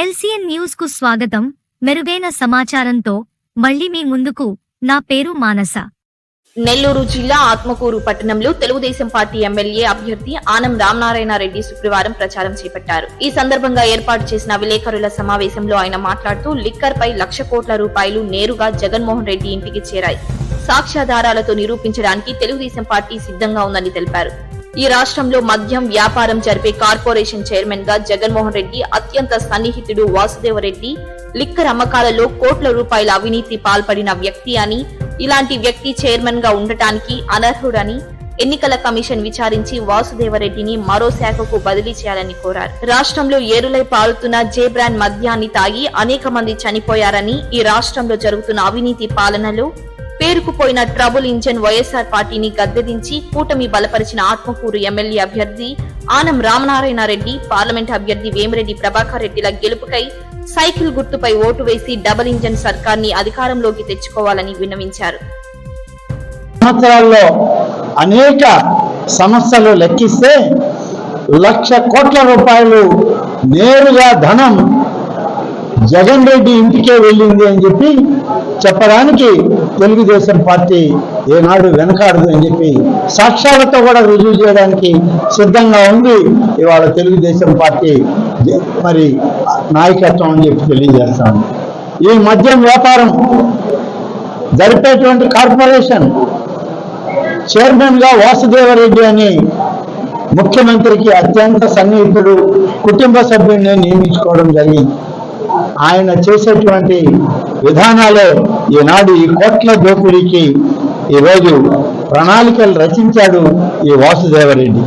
LCN న్యూస్కు స్వాగతం. మెరుగైన సమాచారంతో మళ్ళీ మీ ముందుకు నా పేరు మానస. నెల్లూరు జిల్లా ఆత్మకూరు పట్టణంలో తెలుగుదేశం పార్టీ ఎమ్మెల్యే అభ్యర్థి ఆనం రామనారాయణ రెడ్డి శుక్రవారం ప్రచారం చేపట్టారు. ఈ సందర్భంగా ఏర్పాటు చేసిన విలేకరుల సమావేశంలో ఆయన మాట్లాడుతూ లిక్కర్ పై లక్ష కోట్ల రూపాయలు నేరుగా జగన్మోహన్ రెడ్డి ఇంటికి చేరాయి. సాక్ష్యాధారాలతో నిరూపించడానికి తెలుగుదేశం పార్టీ సిద్ధంగా ఉందని తెలిపారు. ఈ రాష్ట్రంలో మద్యం వ్యాపారం జరిపే కార్పొరేషన్ చైర్మన్గా జగన్మోహన్ రెడ్డి అత్యంత సన్నిహితుడు వాసుదేవరెడ్డి లిక్కర్ అమ్మకాలలో కోట్ల రూపాయల అవినీతి పాల్పడిన వ్యక్తి అని ఇలాంటి వ్యక్తి చైర్మన్గా ఉండటానికి అనర్హుడని ఎన్నికల కమిషన్ విచారించి వాసుదేవరెడ్డిని మరో శాఖకు బదిలీ చేయాలని కోరారు. రాష్ట్రంలో ఏరులై పారుతున్న జే బ్రాండ్ మద్యాన్ని తాగి అనేక మంది చనిపోయారని ఈ రాష్ట్రంలో జరుగుతున్న అవినీతి పాలనలో పేరుకుపోయిన ట్రబుల్ ఇంజన్ వైఎస్ఆర్ పార్టీని గద్దెదించి కూటమి బలపరిచిన ఆత్మకూరు ఎమ్మెల్యే అభ్యర్థి ఆనం రామనారాయణ రెడ్డి పార్లమెంట్ అభ్యర్థి వేమిరెడ్డి ప్రభాకర్ రెడ్డిల గెలుపుకై సైకిల్ గుర్తుపై ఓటు వేసి డబుల్ ఇంజన్ సర్కార్ని అధికారంలోకి తెచ్చుకోవాలని విన్నవించారు. సంవత్సరాల్లో అనేక సమస్యలు లెక్కిస్తే లక్ష కోట్ల రూపాయలు నేరుగా ధనం జగన్ రెడ్డి ఇంటికే వెళ్ళింది అని చెప్పి చెప్పడానికి తెలుగుదేశం పార్టీ ఏనాడు వెనకాడదు అని చెప్పి సాక్ష్యాలతో కూడా రుజువు చేయడానికి సిద్ధంగా ఉంది. ఇవాళ తెలుగుదేశం పార్టీ మరి నాయకత్వం అని చెప్పి తెలియజేస్తాను. ఈ మద్యం వ్యాపారం జరిపేటువంటి కార్పొరేషన్ చైర్మన్గా వాసుదేవరెడ్డి అని ముఖ్యమంత్రికి అత్యంత సన్నిహితుడు కుటుంబ సభ్యుడిని నియమించుకోవడం జరిగింది. ఆయన చేసేటువంటి విధానాలే ఈనాడు ఈ కోట్ల దోపిడీకి ఈరోజు ప్రణాళికలు రచించాడు ఈ వాసుదేవరెడ్డి.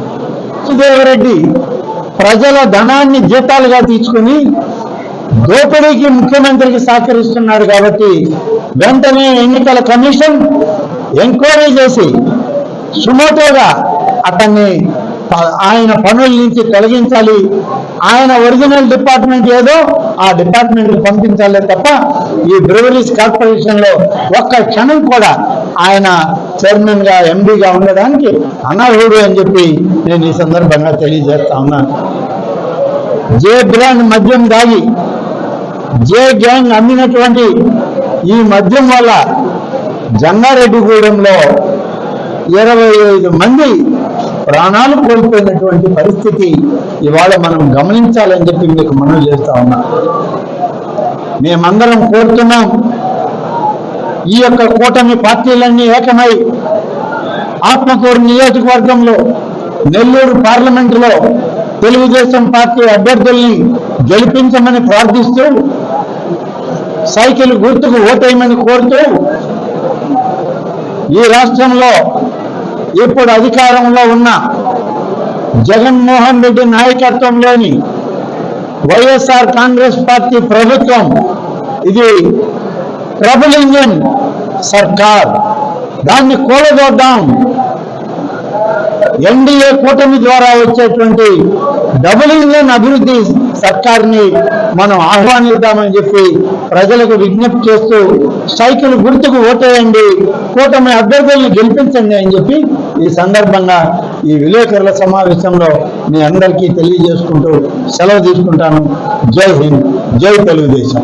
వాసుదేవరెడ్డి ప్రజల ధనాన్ని జీతాలుగా తీసుకుని దోపిడీకి ముఖ్యమంత్రికి సహకరిస్తున్నాడు కాబట్టి వెంటనే ఎన్నికల కమిషన్ ఎంక్వైరీ చేసి సుమోటోగా అతన్ని ఆయన పనుల నుంచి తొలగించాలి. ఆయన ఒరిజినల్ డిపార్ట్మెంట్ ఏదో ఆ డిపార్ట్మెంట్ పంపించాలే తప్ప ఈ బ్రెవరీస్ కార్పొరేషన్లో ఒక్క క్షణం కూడా ఆయన చైర్మన్గా ఎండీగా ఉండడానికి అనర్హుడు అని చెప్పి నేను ఈ సందర్భంగా తెలియజేస్తా ఉన్నాను. జే బ్రాండ్ మద్యం దాగి జే గ్యాంగ్ అమ్మినటువంటి ఈ మద్యం వల్ల జంగారెడ్డిగూడెంలో ఇరవై ఐదు మంది ప్రాణాలు కోల్పోయినటువంటి పరిస్థితి ఇవాళ మనం గమనించాలని చెప్పి మీకు మనం చేస్తా ఉన్నా. మేమందరం కోరుతున్నాం ఈ యొక్క కూటమి పార్టీలన్నీ ఏకమై ఆత్మకూరు నియోజకవర్గంలో నెల్లూరు పార్లమెంటులో తెలుగుదేశం పార్టీ అభ్యర్థుల్ని గెలిపించమని ప్రార్థిస్తూ సైకిల్ గుర్తుకు ఓటేయమని కోరుతూ ఈ రాష్ట్రంలో ఇప్పుడు అధికారంలో ఉన్న జగన్మోహన్ రెడ్డి నాయకత్వంలోని వైఎస్ఆర్ కాంగ్రెస్ పార్టీ ప్రభుత్వం ఇది ట్రబుల్ ఇంజన్ సర్కార్. దాన్ని కూలదోద్దాం ఎన్డీఏ కూటమి ద్వారా వచ్చేటువంటి డబుల్ ఇంజన్ అభివృద్ధి సర్కార్ని మనం ఆహ్వానిద్దామని చెప్పి ప్రజలకు విజ్ఞప్తి చేస్తూ సైకిల్ గుర్తుకు ఓటేయండి కూటమి అభ్యర్థులను గెలిపించండి అని చెప్పి ఈ సందర్భంగా ఈ విలేకరుల సమావేశంలో మీ అందరికీ తెలియజేసుకుంటూ సెలవు తీసుకుంటాను. జై హింద్ జై తెలుగుదేశం.